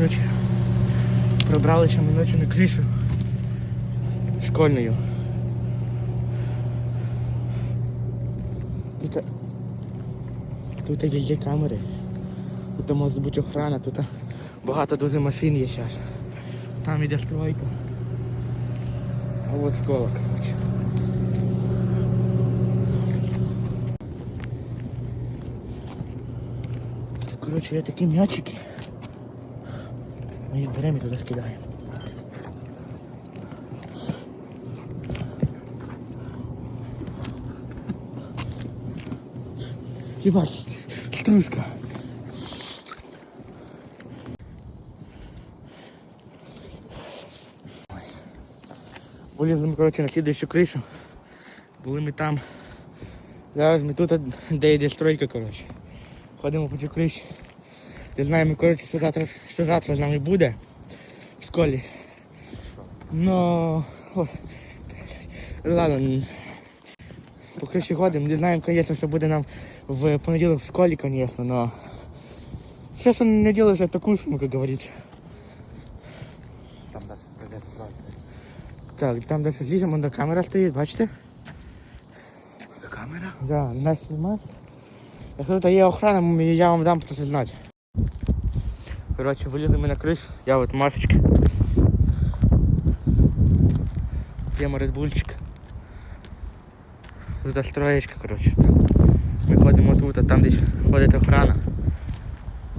коротше, пробралися ми ночі на кришу школьною. Тут, тут є камери, тут може бути охрана, тут багато дуже машин є зараз. Там іде стройка. А от школа, коротше. Коротше, є такі м'ячики. Ми їх беремо туди скидаємо. Ебать, стружка. Вилізли коротше, на слідуючу кришу. Були ми там. Зараз ми тут, де йде стройка, коротше. Ходимо по цій криші. Не знаємо, коротше, що завтра, що завтра з нами буде в школі. Но... О, ладно. По криші ходимо. Не знаємо, звісно, що буде нам в понеділок в школі, звісно, но... Все, що не делаешь, это кушаем, как говорится. Там десь прийдеться зразу. Так, там десь зліземо, де камера стоїть, бачите? Камера? Да, нас знімають. Якщо тут є охрана, я вам дам просто знати. Коротше, вилізли ми на кришу, я от масочка. П'ємо редбульчик. Тут строєчка, коротше. Так. Ми ходимо тут, а там десь ходить охрана.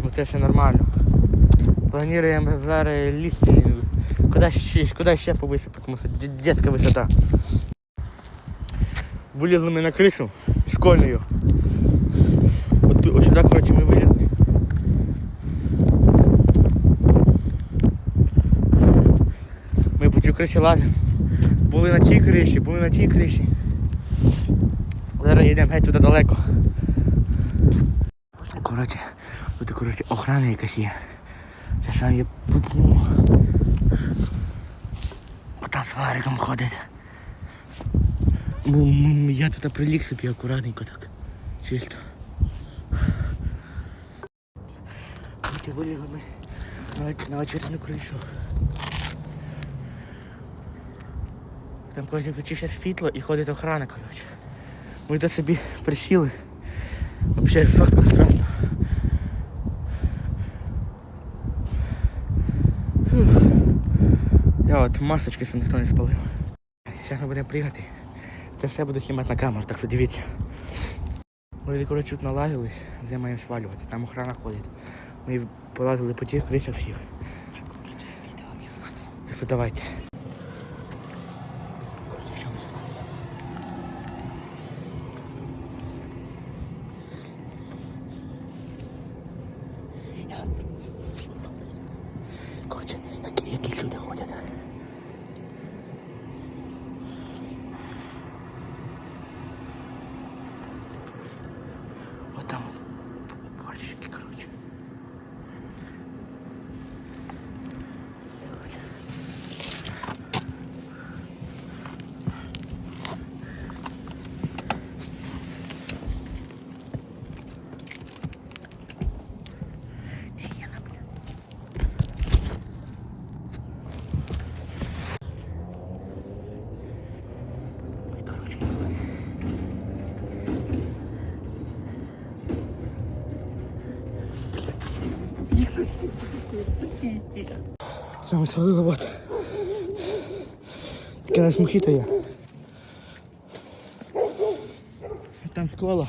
Ну це все нормально. Плануємо зараз лізти. Куди ще, куди ще повисипати, тому що д- детська висота. Вилізли ми на кришу школьною. От, ось сюди, коротше, ми криші лазимо. Були на тій криші, були на тій криші. Зараз йдемо геть туди далеко. Коротше, тут коротше, охрана якась є. Зараз там є путну. Отам з фариком ходить. Ну, я тут приліг собі акуратненько так. Чисто. Вилізли ми на, на очередну кришу. Там коротше включився світло і ходить охрана, коротше. Ми тут собі присіли. Взагалі жорстко страшно. Фух. Я от масочки, щоб ніхто не спалив. Зараз ми будемо пригати. Це все буду знімати на камеру, так що дивіться. Ми коротше тут налазились, де маємо свалювати, там охрана ходить. Ми полазили по тих кришах всіх. Відео візьмати. Так що давайте. Коротше, що ми з вами? Я- Коротше, які, які люди ходять. Саме свалила вот. Таке нас мохіто є. Там школа.